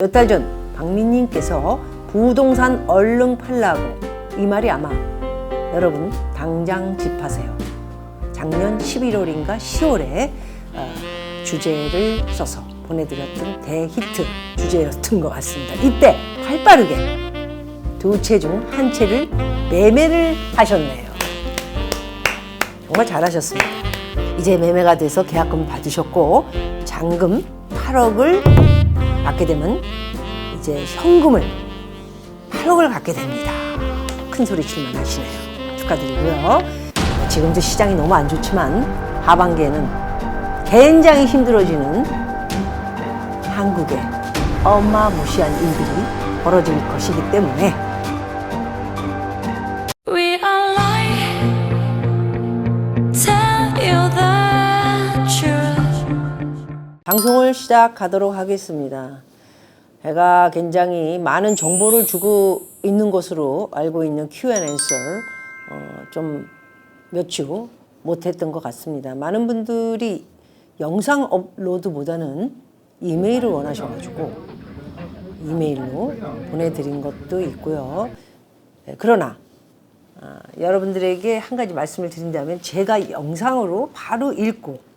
몇 달 전 박민님께서 부동산 얼른 팔라고 이 말이 아마 여러분 당장 집하세요. 작년 11월인가 10월에 어, 주제를 써서 보내드렸던 대히트 주제였던 것 같습니다. 이때 활빠르게 두 채 중 한 채를 매매를 하셨네요. 정말 잘하셨습니다. 이제 매매가 돼서 계약금 받으셨고 잔금 8억을 받게 되면 이제 현금을 8억을 갖게 됩니다. 큰 소리 칠만 하시네요. 축하드리고요. 지금도 시장이 너무 안 좋지만 하반기에는 굉장히 힘들어지는 한국의 어마무시한 일들이 벌어질 것이기 때문에 방송을 시작하도록 하겠습니다. 제가 굉장히 많은 정보를 주고 있는 것으로 알고 있는 Q&A 어, 좀몇 주 못했던 것 같습니다. 많은 분들이 영상 업로드보다는 이메일을 원하셔가지고 이메일로 보내드린 것도 있고요. 네, 그러나 아, 여러분들에게 한 가지 말씀을 드린다면 제가 영상으로 바로 읽고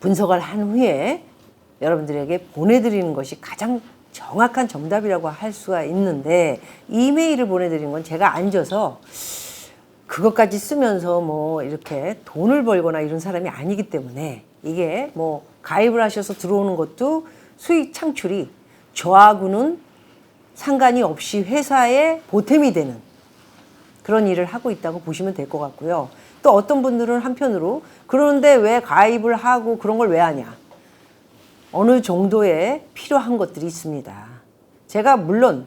분석을 한 후에 여러분들에게 보내드리는 것이 가장 정확한 정답이라고 할 수가 있는데 이메일을 보내드리는 건 제가 앉아서 그것까지 쓰면서 뭐 이렇게 돈을 벌거나 이런 사람이 아니기 때문에 이게 뭐 가입을 하셔서 들어오는 것도 수익 창출이 저하고는 상관이 없이 회사에 보탬이 되는 그런 일을 하고 있다고 보시면 될 것 같고요. 또 어떤 분들은 한편으로 그러는데 왜 가입을 하고 그런 걸 왜 하냐? 어느 정도의 필요한 것들이 있습니다. 제가 물론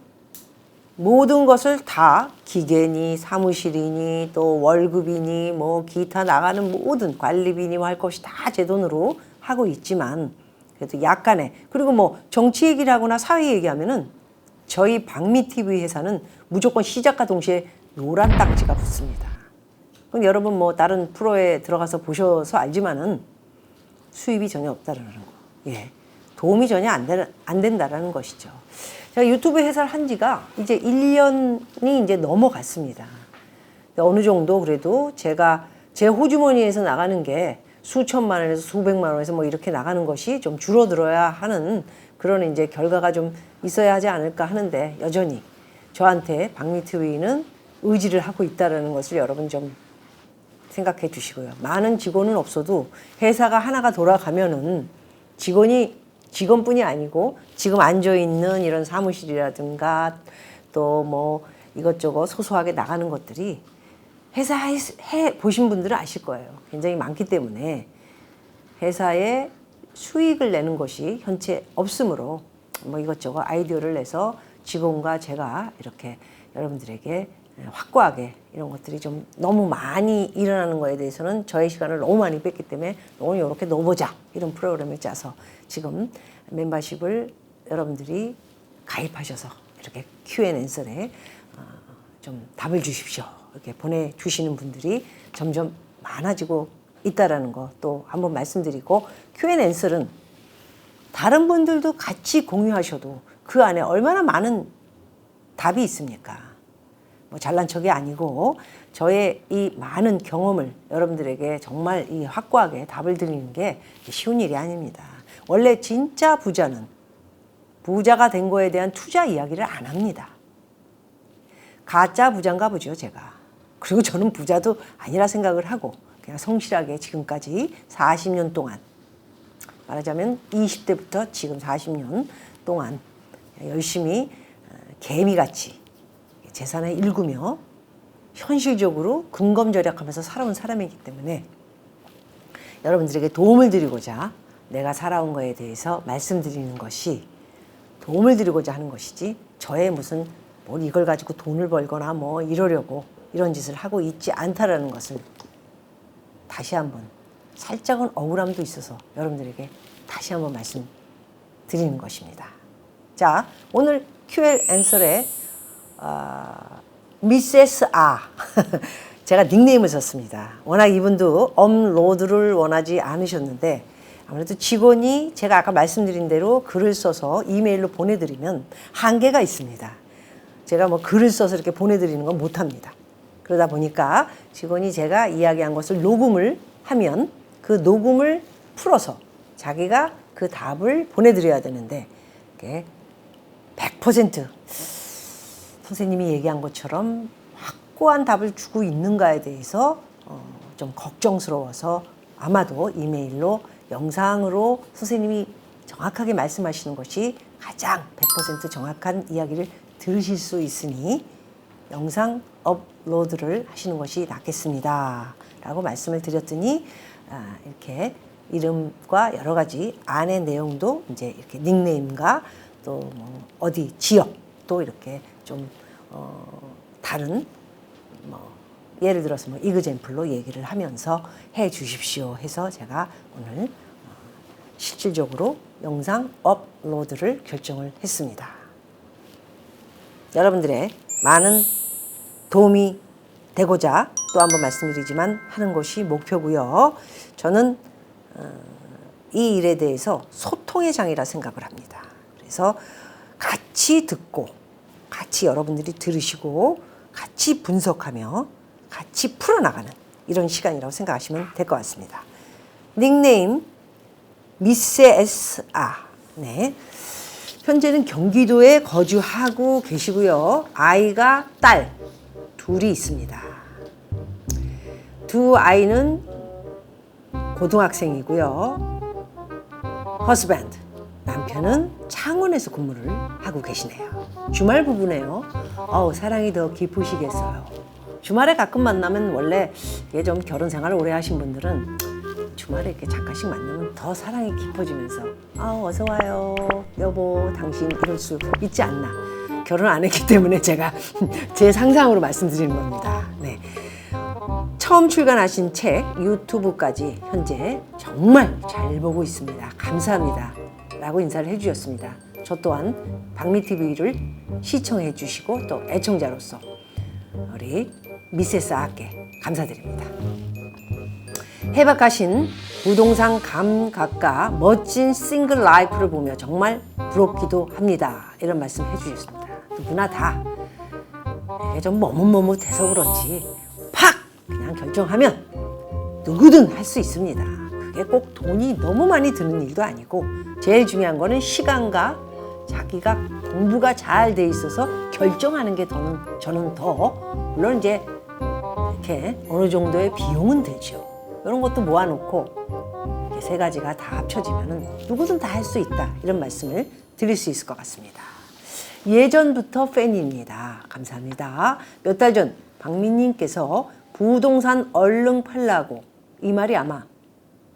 모든 것을 다 기계니 사무실이니 또 월급이니 뭐 기타 나가는 모든 관리비니 뭐 할 것이 다 제 돈으로 하고 있지만 그래도 약간의 그리고 뭐 정치 얘기를 하거나 사회 얘기하면은 저희 박미 TV 회사는 무조건 시작과 동시에 노란 딱지가 붙습니다. 그럼 여러분 뭐 다른 프로에 들어가서 보셔서 알지만은 수입이 전혀 없다라는 거. 예. 도움이 전혀 안, 되, 안 된다라는 것이죠. 제가 유튜브 회사를 한 지가 이제 1년이 이제 넘어갔습니다. 어느 정도 그래도 제가 제 호주머니에서 나가는 게 수천만 원에서 수백만 원에서 뭐 이렇게 나가는 것이 좀 줄어들어야 하는 그런 이제 결과가 좀 있어야 하지 않을까 하는데 여전히 저한테 박미트 위는 의지를 하고 있다라는 것을 여러분 좀 생각해 주시고요. 많은 직원은 없어도 회사가 하나가 돌아가면은 직원이 직원뿐이 아니고 지금 앉아 있는 이런 사무실이라든가 또 뭐 이것저것 소소하게 나가는 것들이 회사에 해 보신 분들은 아실 거예요. 굉장히 많기 때문에 회사에 수익을 내는 것이 현재 없으므로 뭐 이것저것 아이디어를 내서 직원과 제가 이렇게 여러분들에게 확고하게 이런 것들이 좀 너무 많이 일어나는 거에 대해서는 저의 시간을 너무 많이 뺐기 때문에 오늘 이렇게 넣어보자 이런 프로그램을 짜서 지금 멤버십을 여러분들이 가입하셔서 이렇게 Q&A설에 어, 좀 답을 주십시오 이렇게 보내주시는 분들이 점점 많아지고 있다라는 거 또 한번 말씀드리고 Q&A설은 다른 분들도 같이 공유하셔도 그 안에 얼마나 많은 답이 있습니까? 뭐 잘난 척이 아니고 저의 이 많은 경험을 여러분들에게 정말 이 확고하게 답을 드리는 게 쉬운 일이 아닙니다. 원래 진짜 부자는 부자가 된 거에 대한 투자 이야기를 안 합니다. 가짜 부자인가 보죠, 제가. 그리고 저는 부자도 아니라 생각을 하고 그냥 성실하게 지금까지 40년 동안 말하자면 20대부터 지금 40년 동안 열심히 어, 개미같이 재산을 일구며 현실적으로 근검 절약하면서 살아온 사람이기 때문에 여러분들에게 도움을 드리고자 내가 살아온 거에 대해서 말씀드리는 것이 도움을 드리고자 하는 것이지 저의 무슨 뭘 이걸 가지고 돈을 벌거나 뭐 이러려고 이런 짓을 하고 있지 않다라는 것을 다시 한번 살짝은 억울함도 있어서 여러분들에게 다시 한번 말씀드리는 것입니다. 자, 오늘 Q&A설에 아, 미세스 아 제가 닉네임을 썼습니다. 워낙 이분도 업로드를 원하지 않으셨는데 아무래도 직원이 제가 아까 말씀드린 대로 글을 써서 이메일로 보내드리면 한계가 있습니다. 제가 뭐 글을 써서 이렇게 보내드리는 건 못합니다. 그러다 보니까 직원이 제가 이야기한 것을 녹음을 하면 그 녹음을 풀어서 자기가 그 답을 보내드려야 되는데 이게 100% 선생님이 얘기한 것처럼 확고한 답을 주고 있는가에 대해서 어, 좀 걱정스러워서 아마도 이메일로 영상으로 선생님이 정확하게 말씀하시는 것이 가장 100% 정확한 이야기를 들으실 수 있으니 영상 업로드를 하시는 것이 낫겠습니다. 라고 말씀을 드렸더니 아, 이렇게 이름과 여러 가지 안의 내용도 이제 이렇게 닉네임과 또 뭐 어디 지역 또 이렇게 좀 어, 다른 뭐 예를 들어서 뭐 이그젠플로 얘기를 하면서 해 주십시오 해서 제가 오늘 어, 실질적으로 영상 업로드를 결정을 했습니다. 여러분들의 많은 도움이 되고자 또 한번 말씀드리지만 하는 것이 목표고요. 저는 어, 이 일에 대해서 소통의 장이라 생각을 합니다. 그래서 같이 듣고 같이 여러분들이 들으시고 같이 분석하며 같이 풀어나가는 이런 시간이라고 생각하시면 될 것 같습니다. 닉네임 미세에스 아 네. 현재는 경기도에 거주하고 계시고요. 아이가 딸 둘이 있습니다. 두 아이는 고등학생이고요. 허스밴드 남편은 창원에서 근무를 하고 계시네요. 주말 부부네요. 어우 사랑이 더 깊으시겠어요. 주말에 가끔 만나면 원래 좀 결혼 생활을 오래 하신 분들은 주말에 이렇게 잠깐씩 만나면 더 사랑이 깊어지면서 아 어서 와요 여보 당신 이럴 수 있지 않나 결혼 안 했기 때문에 제가 제 상상으로 말씀드리는 겁니다. 네. 처음 출간하신 책 유튜브까지 현재 정말 잘 보고 있습니다. 감사합니다. 라고 인사를 해주셨습니다. 저 또한 박미TV를 시청해 주시고 또 애청자로서 우리 미세스 아께 감사드립니다. 해박하신 부동산 감각과 멋진 싱글 라이프를 보며 정말 부럽기도 합니다. 이런 말씀 해주셨습니다. 누구나 다 이게 좀 머뭇머뭇해서 그런지 팍 그냥 결정하면 누구든 할 수 있습니다. 그게 꼭 돈이 너무 많이 드는 일도 아니고 제일 중요한 거는 시간과 자기가 공부가 잘 돼 있어서 결정하는 게 더는 저는 더 물론 이제 이렇게 어느 정도의 비용은 되죠. 이런 것도 모아놓고 이렇게 세 가지가 다 합쳐지면은 누구든 다 할 수 있다 이런 말씀을 드릴 수 있을 것 같습니다. 예전부터 팬입니다. 감사합니다. 몇 달 전 박민님께서 부동산 얼른 팔라고 이 말이 아마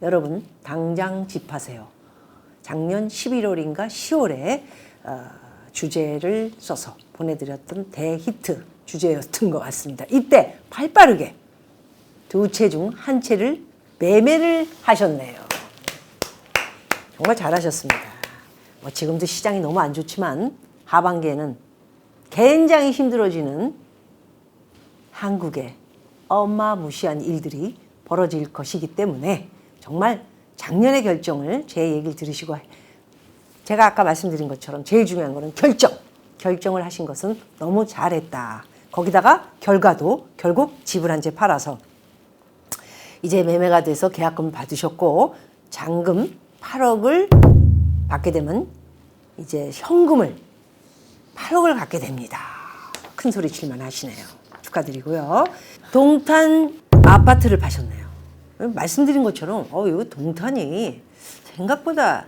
여러분 당장 집하세요. 작년 11월인가 10월에 어, 주제를 써서 보내드렸던 대히트 주제였던 것 같습니다. 이때 발빠르게 두 채 중 한 채를 매매를 하셨네요. 정말 잘하셨습니다. 뭐 지금도 시장이 너무 안 좋지만 하반기에는 굉장히 힘들어지는 한국의 어마무시한 일들이 벌어질 것이기 때문에 정말 작년의 결정을 제 얘기를 들으시고 제가 아까 말씀드린 것처럼 제일 중요한 거는 결정. 결정을 하신 것은 너무 잘했다. 거기다가 결과도 결국 집을 한 채 팔아서 이제 매매가 돼서 계약금 받으셨고 잔금 8억을 받게 되면 이제 현금을 8억을 갖게 됩니다. 큰 소리 칠만 하시네요. 축하드리고요. 동탄 아파트를 파셨네요. 말씀드린 것처럼 어 이거 동탄이 생각보다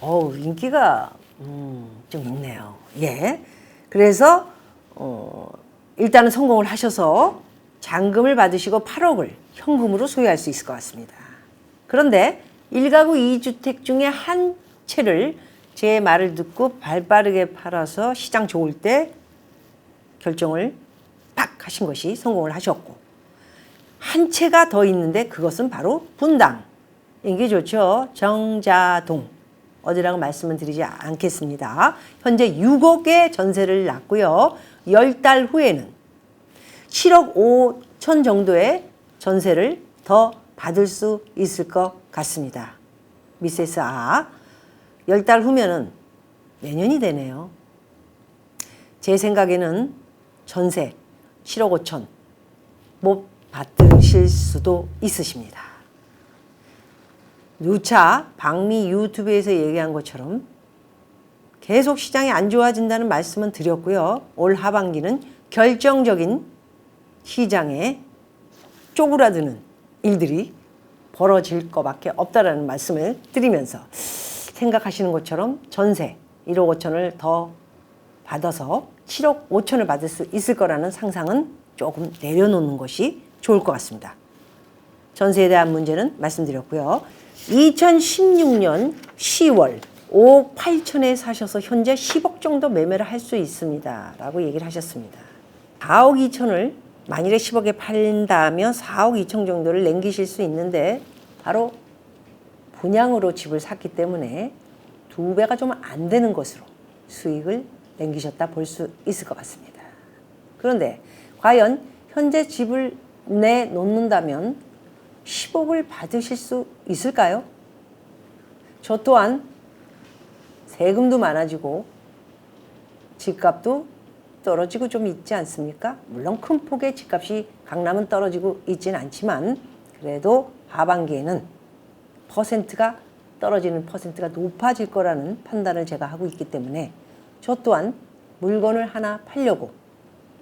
어 인기가 음, 좀 있네요. 예. 그래서 어, 일단은 성공을 하셔서 잔금을 받으시고 8억을 현금으로 소유할 수 있을 것 같습니다. 그런데 1가구 2주택 중에 한 채를 제 말을 듣고 발빠르게 팔아서 시장 좋을 때 결정을 팍 하신 것이 성공을 하셨고 한 채가 더 있는데 그것은 바로 분당. 인기 좋죠. 정자동. 어디라고 말씀을 드리지 않겠습니다. 현재 6억의 전세를 놨고요. 10달 후에는 7억 5천 정도의 전세를 더 받을 수 있을 것 같습니다. 미세스 아. 열달 후면은 내년이 되네요. 제 생각에는 전세 7억 5천 못 받 으실 수도 있으십니다. 누차 박미 유튜브에서 얘기한 것처럼 계속 시장이 안 좋아진다는 말씀은 드렸고요. 올 하반기는 결정적인 시장에 쪼그라드는 일들이 벌어질 것밖에 없다라는 말씀을 드리면서 생각하시는 것처럼 전세 1억 5천을 더 받아서 7억 5천을 받을 수 있을 거라는 상상은 조금 내려놓는 것이 좋을 것 같습니다. 전세에 대한 문제는 말씀드렸고요. 2016년 10월 5억 8천에 사셔서 현재 10억 정도 매매를 할 수 있습니다. 라고 얘기를 하셨습니다. 4억 2천을 만일에 10억에 팔린다면 4억 2천 정도를 남기실 수 있는데 바로 분양으로 집을 샀기 때문에 두 배가 좀 안 되는 것으로 수익을 남기셨다 볼 수 있을 것 같습니다. 그런데 과연 현재 집을 내놓는다면 10억을 받으실 수 있을까요? 저 또한 세금도 많아지고 집값도 떨어지고 좀 있지 않습니까? 물론 큰 폭의 집값이 강남은 떨어지고 있지는 않지만 그래도 하반기에는 퍼센트가 떨어지는 퍼센트가 높아질 거라는 판단을 제가 하고 있기 때문에 저 또한 물건을 하나 팔려고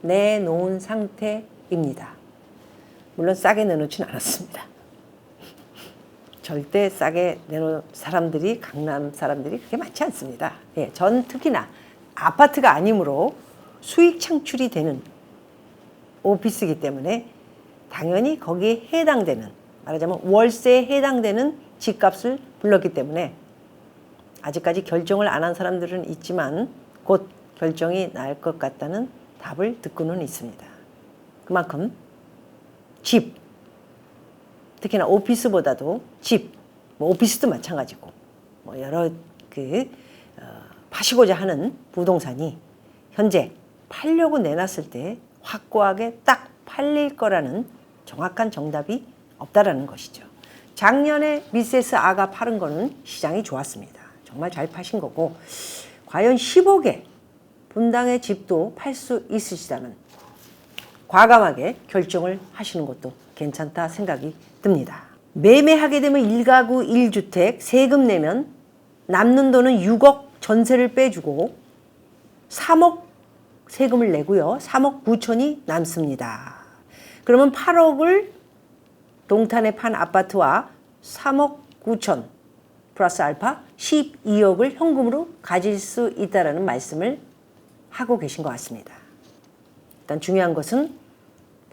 내놓은 상태입니다. 물론 싸게 내놓지는 않았습니다. 절대 싸게 내놓은 사람들이 강남 사람들이 그렇게 많지 않습니다. 예, 전 특히나 아파트가 아니므로 수익 창출이 되는 오피스이기 때문에 당연히 거기에 해당되는 말하자면 월세에 해당되는 집값을 불렀기 때문에 아직까지 결정을 안 한 사람들은 있지만 곧 결정이 날 것 같다는 답을 듣고는 있습니다. 그만큼 집, 특히나 오피스보다도 집, 뭐 오피스도 마찬가지고 뭐 여러 그 어, 파시고자 하는 부동산이 현재 팔려고 내놨을 때 확고하게 딱 팔릴 거라는 정확한 정답이 없다라는 것이죠. 작년에 미세스 아가 팔은 거는 시장이 좋았습니다. 정말 잘 파신 거고 과연 10억에 분당의 집도 팔 수 있으시다면 과감하게 결정을 하시는 것도 괜찮다 생각이 듭니다. 매매하게 되면 1가구 1주택 세금 내면 남는 돈은 6억 전세를 빼주고 3억 세금을 내고요. 3억 9천이 남습니다. 그러면 8억을 동탄에 판 아파트와 3억 9천 플러스 알파 12억을 현금으로 가질 수 있다라는 말씀을 하고 계신 것 같습니다. 일단 중요한 것은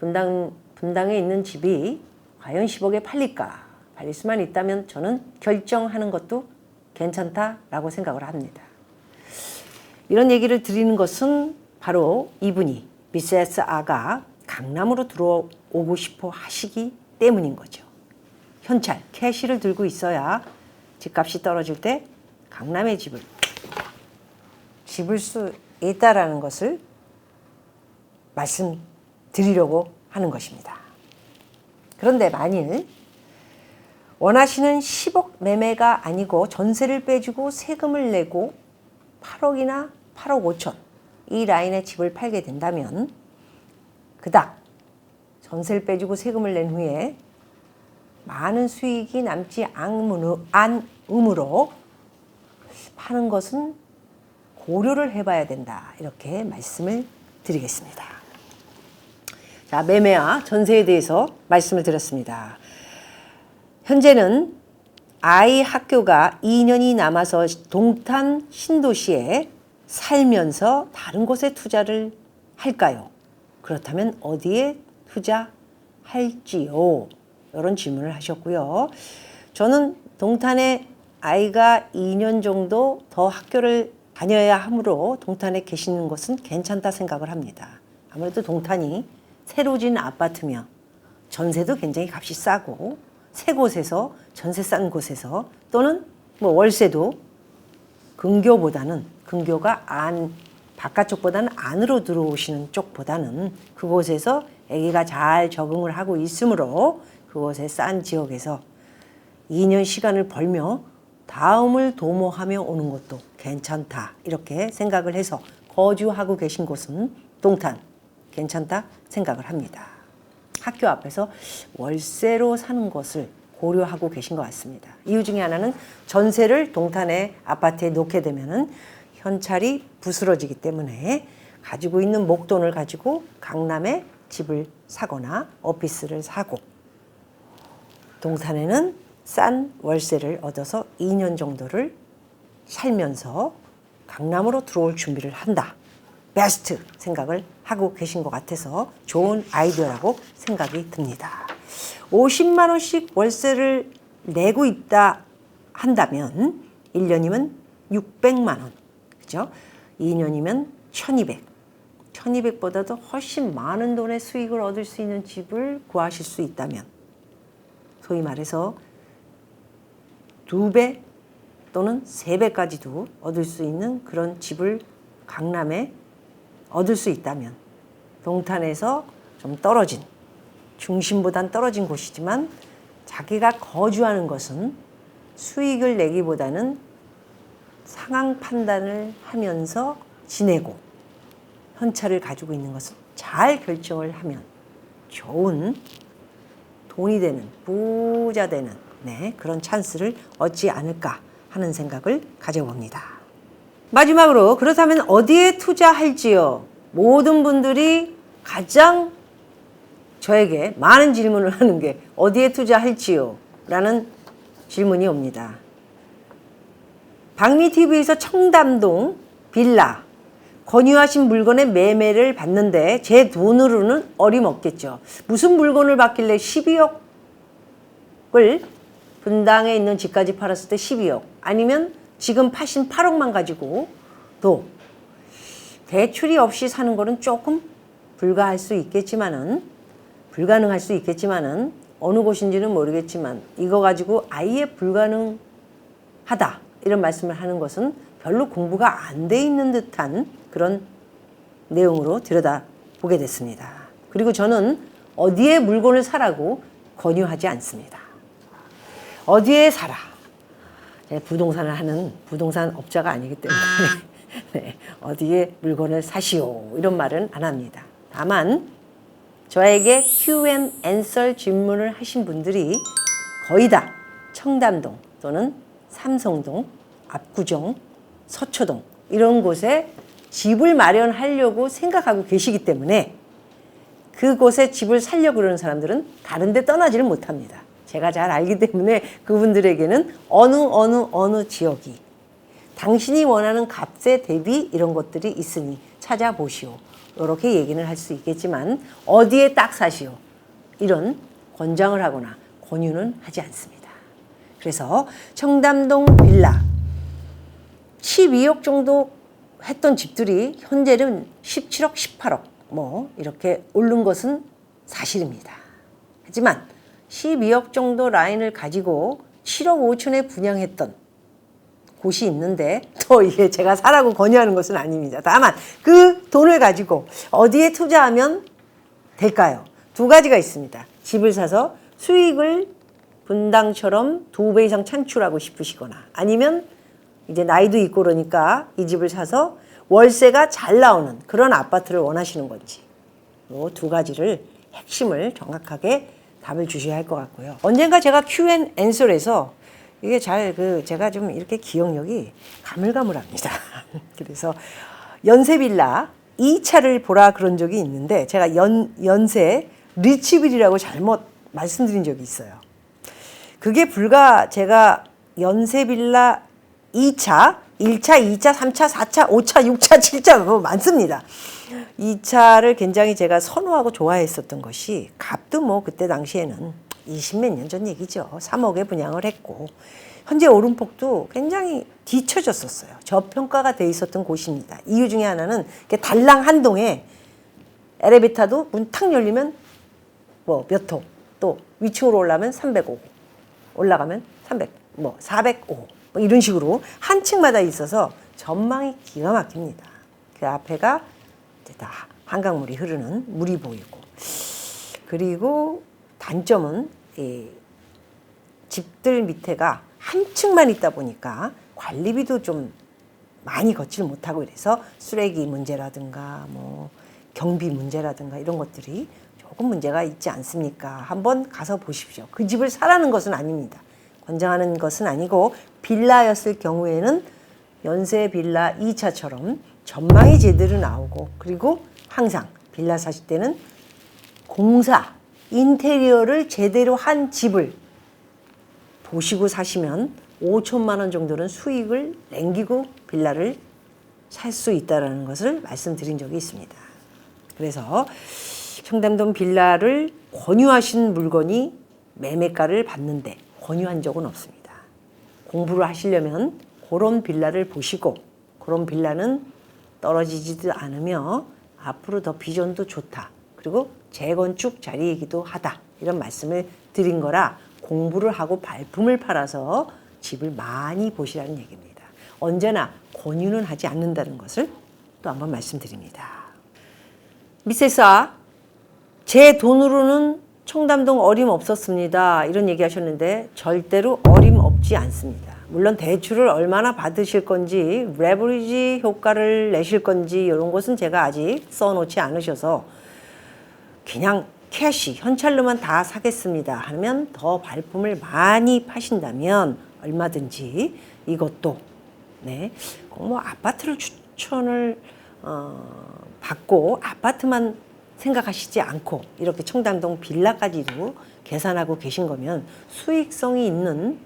분당 분당에 있는 집이 과연 10억에 팔릴까? 팔릴 수만 있다면 저는 결정하는 것도 괜찮다라고 생각을 합니다. 이런 얘기를 드리는 것은 바로 이분이 미세스 아가 강남으로 들어오고 싶어 하시기 때문인 거죠. 현찰, 캐시를 들고 있어야 집값이 떨어질 때 강남의 집을 집을 수 있다라는 것을 말씀 드리려고 하는 것입니다. 그런데 만일 원하시는 10억 매매가 아니고 전세를 빼주고 세금을 내고 8억이나 8억 5천 이 라인의 집을 팔게 된다면 그닥 전세를 빼주고 세금을 낸 후에 많은 수익이 남지 않으므로 파는 것은 고려를 해봐야 된다. 이렇게 말씀을 드리겠습니다. 자, 매매와 전세에 대해서 말씀을 드렸습니다. 현재는 아이 학교가 2년이 남아서 동탄 신도시에 살면서 다른 곳에 투자를 할까요? 그렇다면 어디에 투자할지요? 이런 질문을 하셨고요. 저는 동탄에 아이가 2년 정도 더 학교를 다녀야 하므로 동탄에 계시는 것은 괜찮다 생각을 합니다. 아무래도 동탄이 새로 지은 아파트며 전세도 굉장히 값이 싸고 새 곳에서 전세 싼 곳에서 또는 뭐 월세도 근교보다는 근교가 안 바깥쪽보다는 안으로 들어오시는 쪽보다는 그곳에서 아기가 잘 적응을 하고 있으므로 그곳의 싼 지역에서 2년 시간을 벌며 다음을 도모하며 오는 것도 괜찮다. 이렇게 생각을 해서 거주하고 계신 곳은 동탄 괜찮다 생각을 합니다. 학교 앞에서 월세로 사는 것을 고려하고 계신 것 같습니다. 이유 중에 하나는 전세를 동탄의 아파트에 놓게 되면은 현찰이 부스러지기 때문에 가지고 있는 목돈을 가지고 강남에 집을 사거나 오피스를 사고 동탄에는 싼 월세를 얻어서 2년 정도를 살면서 강남으로 들어올 준비를 한다. 베스트 생각을 하고 계신 것 같아서 좋은 아이디어라고 생각이 듭니다. 50만 원씩 월세를 내고 있다 한다면 1년이면 600만 원. 그죠? 2년이면 1200. 1200보다도 훨씬 많은 돈의 수익을 얻을 수 있는 집을 구하실 수 있다면 소위 말해서 두 배 또는 세 배까지도 얻을 수 있는 그런 집을 강남에 얻을 수 있다면 동탄에서 좀 떨어진 중심보단 떨어진 곳이지만 자기가 거주하는 것은 수익을 내기보다는 상황 판단을 하면서 지내고 현찰을 가지고 있는 것은 잘 결정을 하면 좋은 돈이 되는 부자 되는 네, 그런 찬스를 얻지 않을까 하는 생각을 가져봅니다. 마지막으로 그렇다면 어디에 투자할지요? 모든 분들이 가장 저에게 많은 질문을 하는 게 어디에 투자할지요? 라는 질문이 옵니다. 박미TV에서 청담동 빌라 권유하신 물건의 매매를 받는데 제 돈으로는 어림없겠죠. 무슨 물건을 받길래 12억을 분당에 있는 집까지 팔았을 때 12억 아니면 지금 파신 8억만 가지고 도 대출이 없이 사는 거는 조금 불가할 수 있겠지만은 불가능할 수 있겠지만은 어느 곳인지는 모르겠지만 이거 가지고 아예 불가능하다 이런 말씀을 하는 것은 별로 공부가 안 돼 있는 듯한 그런 내용으로 들여다 보게 됐습니다. 그리고 저는 어디에 물건을 사라고 권유하지 않습니다. 어디에 사라. 부동산을 하는 부동산 업자가 아니기 때문에 네, 어디에 물건을 사시오 이런 말은 안 합니다. 다만 저에게 Q&A 질문을 하신 분들이 거의 다 청담동 또는 삼성동, 압구정, 서초동 이런 곳에 집을 마련하려고 생각하고 계시기 때문에 그곳에 집을 살려고 그러는 사람들은 다른 데 떠나지를 못합니다. 제가 잘 알기 때문에 그분들에게는 어느 어느 어느 지역이 당신이 원하는 값에 대비 이런 것들이 있으니 찾아보시오. 이렇게 얘기는 할 수 있겠지만 어디에 딱 사시오. 이런 권장을 하거나 권유는 하지 않습니다. 그래서 청담동 빌라 12억 정도 했던 집들이 현재는 17억, 18억 뭐 이렇게 오른 것은 사실입니다. 하지만 12억 정도 라인을 가지고 7억 5천에 분양했던 곳이 있는데 또 이게 제가 사라고 권유하는 것은 아닙니다. 다만 그 돈을 가지고 어디에 투자하면 될까요? 두 가지가 있습니다. 집을 사서 수익을 분당처럼 두 배 이상 창출하고 싶으시거나 아니면 이제 나이도 있고 그러니까 이 집을 사서 월세가 잘 나오는 그런 아파트를 원하시는 건지 이두 가지를 핵심을 정확하게 답을 주셔야 할 것 같고요. 언젠가 제가 Q&A에서 이게 잘 그 제가 좀 이렇게 기억력이 가물가물합니다. 그래서 연세 빌라 2차를 보라 그런 적이 있는데 제가 연 연세 리치빌이라고 잘못 말씀드린 적이 있어요. 그게 불과 제가 연세 빌라 2차, 1차, 2차, 3차, 4차, 5차, 6차, 7차 뭐 많습니다. 2차를 굉장히 제가 선호하고 좋아했었던 것이 값도 뭐 그때 당시에는 20몇 년 전 얘기죠. 3억에 분양을 했고 현재 오름폭도 굉장히 뒤처졌었어요. 저평가가 돼 있었던 곳입니다. 이유 중에 하나는 달랑 한 동에 엘리베이터도 문 탁 열리면 뭐 몇 호, 또 위층으로 올라가면 305, 올라가면 300, 뭐 405, 뭐 이런 식으로 한 층마다 있어서 전망이 기가 막힙니다. 그 앞에가 다 한강물이 흐르는 물이 보이고 그리고 단점은 이 집들 밑에가 한 층만 있다 보니까 관리비도 좀 많이 걷질 못하고 이래서 쓰레기 문제라든가 뭐 경비 문제라든가 이런 것들이 조금 문제가 있지 않습니까? 한번 가서 보십시오. 그 집을 사라는 것은 아닙니다. 권장하는 것은 아니고 빌라였을 경우에는 연세 빌라 2차처럼 전망이 제대로 나오고 그리고 항상 빌라 사실 때는 공사 인테리어를 제대로 한 집을 보시고 사시면 5천만 원 정도는 수익을 남기고 빌라를 살 수 있다라는 것을 말씀드린 적이 있습니다. 그래서 청담동 빌라를 권유하신 물건이 매매가를 받는데 권유한 적은 없습니다. 공부를 하시려면 그런 빌라를 보시고 그런 빌라는 떨어지지도 않으며 앞으로 더 비전도 좋다. 그리고 재건축 자리이기도 하다. 이런 말씀을 드린 거라 공부를 하고 발품을 팔아서 집을 많이 보시라는 얘기입니다. 언제나 권유는 하지 않는다는 것을 또 한번 말씀드립니다. 미세사 제 돈으로는 청담동 어림없었습니다. 이런 얘기 하셨는데 절대로 어림없지 않습니다. 물론 대출을 얼마나 받으실 건지 레버리지 효과를 내실 건지 이런 것은 제가 아직 써놓지 않으셔서 그냥 캐시 현찰로만 다 사겠습니다. 하면 더 발품을 많이 파신다면 얼마든지 이것도. 네, 꼭뭐 아파트를 추천을 어, 받고 아파트만 생각하시지 않고 이렇게 청담동 빌라까지도 계산하고 계신 거면 수익성이 있는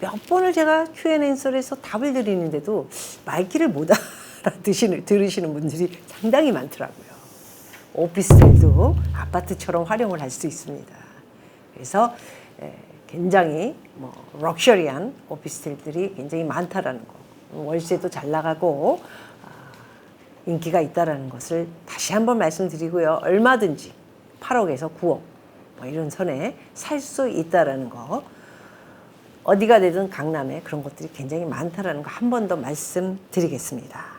몇 번을 제가 Q&A에서 답을 드리는데도 말귀를 못 알아듣시는 들으시는 분들이 상당히 많더라고요. 오피스텔도 아파트처럼 활용을 할 수 있습니다. 그래서 에, 굉장히 뭐 럭셔리한 오피스텔들이 굉장히 많다라는 거. 월세도 잘 나가고 아, 인기가 있다라는 것을 다시 한번 말씀드리고요. 얼마든지 8억에서 9억 뭐 이런 선에 살 수 있다라는 거. 어디가 되든 강남에 그런 것들이 굉장히 많다라는 거 한 번 더 말씀드리겠습니다.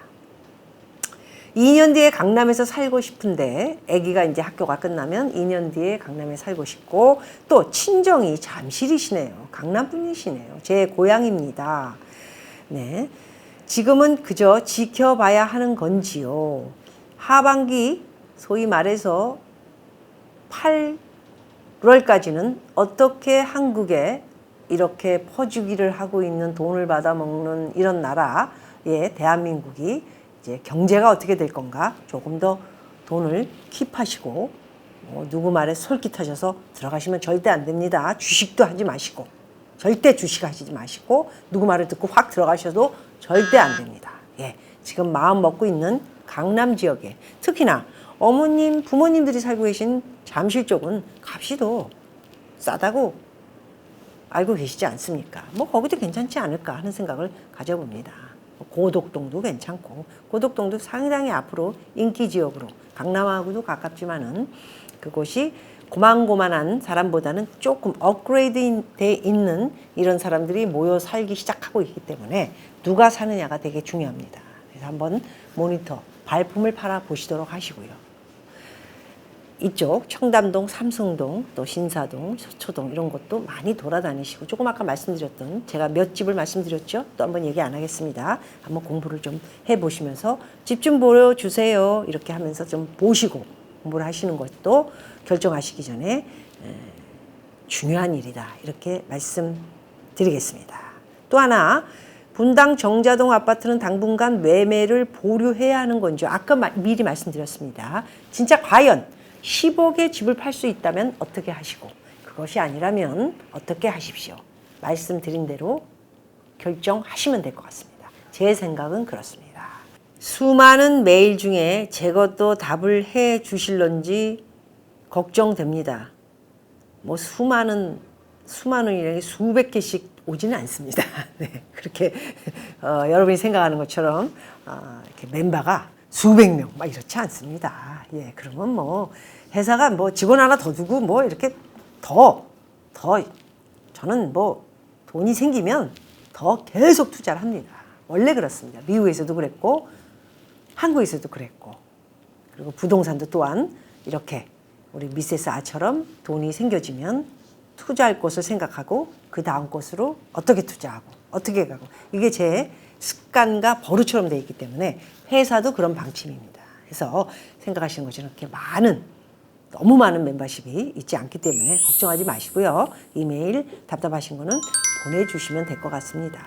2년 뒤에 강남에서 살고 싶은데 아기가 이제 학교가 끝나면 2년 뒤에 강남에 살고 싶고 또 친정이 잠실이시네요. 강남 분이시네요. 제 고향입니다. 네. 지금은 그저 지켜봐야 하는 건지요. 하반기 소위 말해서 8월까지는 어떻게 한국에 이렇게 퍼주기를 하고 있는 돈을 받아 먹는 이런 나라에 대한민국이 이제 경제가 어떻게 될 건가 조금 더 돈을 킵하시고 뭐 누구 말에 솔깃하셔서 들어가시면 절대 안 됩니다. 주식도 하지 마시고 절대 주식 하시지 마시고 누구 말을 듣고 확 들어가셔도 절대 안 됩니다. 예, 지금 마음 먹고 있는 강남 지역에 특히나 어머님, 부모님들이 살고 계신 잠실 쪽은 값이도 싸다고 알고 계시지 않습니까? 뭐 거기도 괜찮지 않을까 하는 생각을 가져봅니다. 고덕동도 괜찮고 고덕동도 상당히 앞으로 인기 지역으로 강남하고도 가깝지만은 그곳이 고만고만한 사람보다는 조금 업그레이드 돼 있는 이런 사람들이 모여 살기 시작하고 있기 때문에 누가 사느냐가 되게 중요합니다. 그래서 한번 모니터 발품을 팔아 보시도록 하시고요. 이쪽 청담동, 삼성동, 또 신사동, 서초동 이런 것도 많이 돌아다니시고 조금 아까 말씀드렸던 제가 몇 집을 말씀드렸죠? 또 한번 얘기 안 하겠습니다. 한번 공부를 좀 해보시면서 집 좀 보여주세요. 이렇게 하면서 좀 보시고 공부를 하시는 것도 결정하시기 전에 에, 중요한 일이다. 이렇게 말씀드리겠습니다. 또 하나 분당 정자동 아파트는 당분간 매매를 보류해야 하는 건지 아까 마- 미리 말씀드렸습니다. 진짜 과연 10억에 집을 팔 수 있다면 어떻게 하시고 그것이 아니라면 어떻게 하십시오. 말씀드린 대로 결정하시면 될 것 같습니다. 제 생각은 그렇습니다. 수많은 메일 중에 제 것도 답을 해 주실런지 걱정됩니다. 뭐 수많은 수많은 이렇게 수백 개씩 오지는 않습니다. 네, 그렇게 어, 여러분이 생각하는 것처럼 어, 이렇게 멤버가 수백 명 막 이렇지 않습니다. 예, 그러면 뭐 회사가 뭐 직원 하나 더 두고 뭐 이렇게 더 더 저는 뭐 돈이 생기면 더 계속 투자를 합니다. 원래 그렇습니다. 미국에서도 그랬고 한국에서도 그랬고 그리고 부동산도 또한 이렇게 우리 미세스 아처럼 돈이 생겨지면 투자할 곳을 생각하고 그 다음 곳으로 어떻게 투자하고 어떻게 가고 이게 제 습관과 버릇처럼 되어 있기 때문에 회사도 그런 방침입니다. 그래서 생각하시는 것처럼 이렇게 많은 너무 많은 멤버십이 있지 않기 때문에 걱정하지 마시고요. 이메일 답답하신 거는 보내주시면 될 것 같습니다.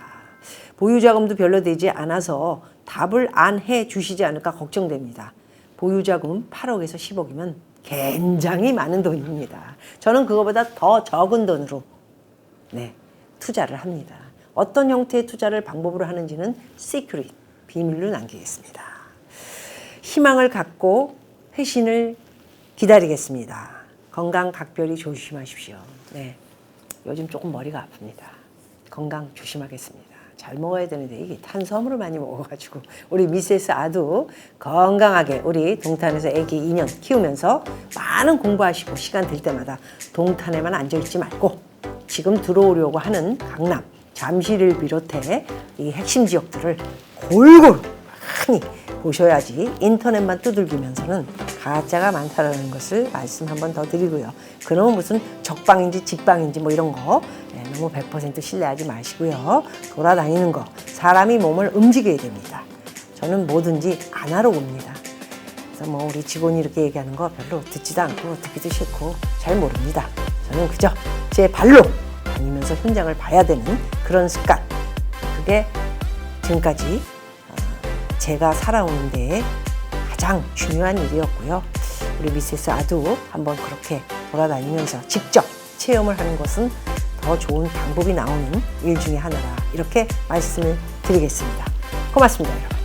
보유자금도 별로 되지 않아서 답을 안 해 주시지 않을까 걱정됩니다. 보유자금 8억에서 10억이면 굉장히 많은 돈입니다. 저는 그거보다 더 적은 돈으로 네, 투자를 합니다. 어떤 형태의 투자를 방법으로 하는지는 시크릿, 비밀로 남기겠습니다. 희망을 갖고 회신을 기다리겠습니다. 건강 각별히 조심하십시오. 네. 요즘 조금 머리가 아픕니다. 건강 조심하겠습니다. 잘 먹어야 되는데 이게 탄수화물을 많이 먹어가지고 우리 미세스 아도 건강하게 우리 동탄에서 아기 2년 키우면서 많은 공부하시고 시간 될 때마다 동탄에만 앉아있지 말고 지금 들어오려고 하는 강남, 잠실을 비롯해 이 핵심 지역들을 골고루 많이 보셔야지 인터넷만 두들기면서는 가짜가 많다는 것을 말씀 한 번 더 드리고요. 그놈은 무슨 적방인지 직방인지 뭐 이런 거 예, 너무 100% 신뢰하지 마시고요. 돌아다니는 거 사람이 몸을 움직여야 됩니다. 저는 뭐든지 아날로그입니다. 그래서 뭐 우리 직원이 이렇게 얘기하는 거 별로 듣지도 않고 듣기도 싫고 잘 모릅니다. 저는 그저 제 발로 다니면서 현장을 봐야 되는 그런 습관. 그게 지금까지 어, 제가 살아오는 데에 가장 중요한 일이었고요. 우리 미세스 아도 한번 그렇게 돌아다니면서 직접 체험을 하는 것은 더 좋은 방법이 나오는 일 중에 하나라 이렇게 말씀을 드리겠습니다. 고맙습니다, 여러분.